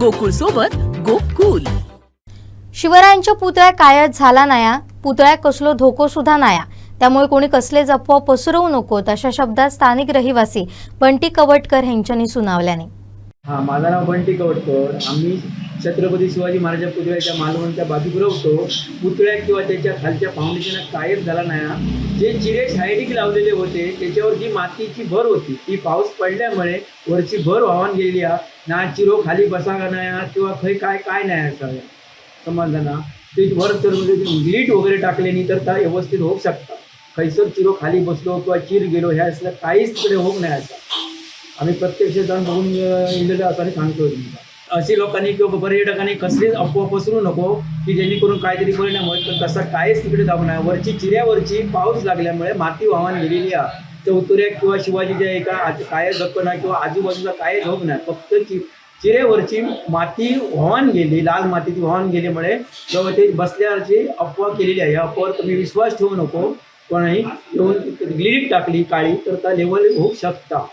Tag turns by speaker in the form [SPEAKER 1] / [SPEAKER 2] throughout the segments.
[SPEAKER 1] गोकुळ सोबत गोकुल.
[SPEAKER 2] शिवरायांच्या पुतळ्या कायच झाला नाया पुतळ्या कसलो धोको सुद्धा नाया. त्यामुळे कोणी कसलेच अफवा पसरवू नकोत अशा शब्दात स्थानिक रहिवासी बंटी कवटकर यांच्यानी सुनावल्याने.
[SPEAKER 3] हा माझं नाव बंटी कवटकर. आम्ही छत्रपती शिवाजी महाराजा पुतळ्याच्या मालवणच्या बाजू पुरवतो पुतळ्या किंवा त्याच्या खालच्या फाउंडेशनात कायच झाला नाही. जे चिरे सायडिक लावलेले होते त्याच्यावर जी मातीची भर होती ती पाऊस पडल्यामुळे वरची भर वाहून गेली. ना चिरो खाली बसागा नाही किंवा खै काय काय नाही असाव्या ना? ते वर तर म्हणजे लीट वगैरे टाकले नाही तर त्या व्यवस्थित होऊ शकतात. खैसर चिरो खाली बसलो किंवा चिर गेलो ह्या असलं काहीच तिकडे होऊ नाही असं. आम्ही प्रत्यक्ष जाऊन बघून अं, असं सांगतो तुम्हाला. अशी लोकांनी किंवा पर्यटकांनी कसलीच अफवा पसरू नको की जेणेकरून काहीतरी परिणाम होईल. तर तसं काहीच तिकडे जाऊ नये. वरची चिऱ्यावरची पाऊस लागल्यामुळे माती वाहन गेलेली आहे. चौतुऱ्या किंवा शिवाजीच्या एका काय गप्पना किंवा आजूबाजूला काय झोप नाही. फक्त चि चिरेवरची माती वाहन गेली लाल मातीची वाहन गेल्यामुळे जेव्हा ते बसल्यावरची अफवा केलेली आहे. या अफवावर तुम्ही विश्वास ठेवू नको. कोणाही येऊन ग्लिरीट टाकली काळी तर त्या लेवल होऊ शकता.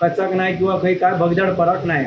[SPEAKER 3] कचाक नाही किंवा काही काय भगदाड फरक नाही.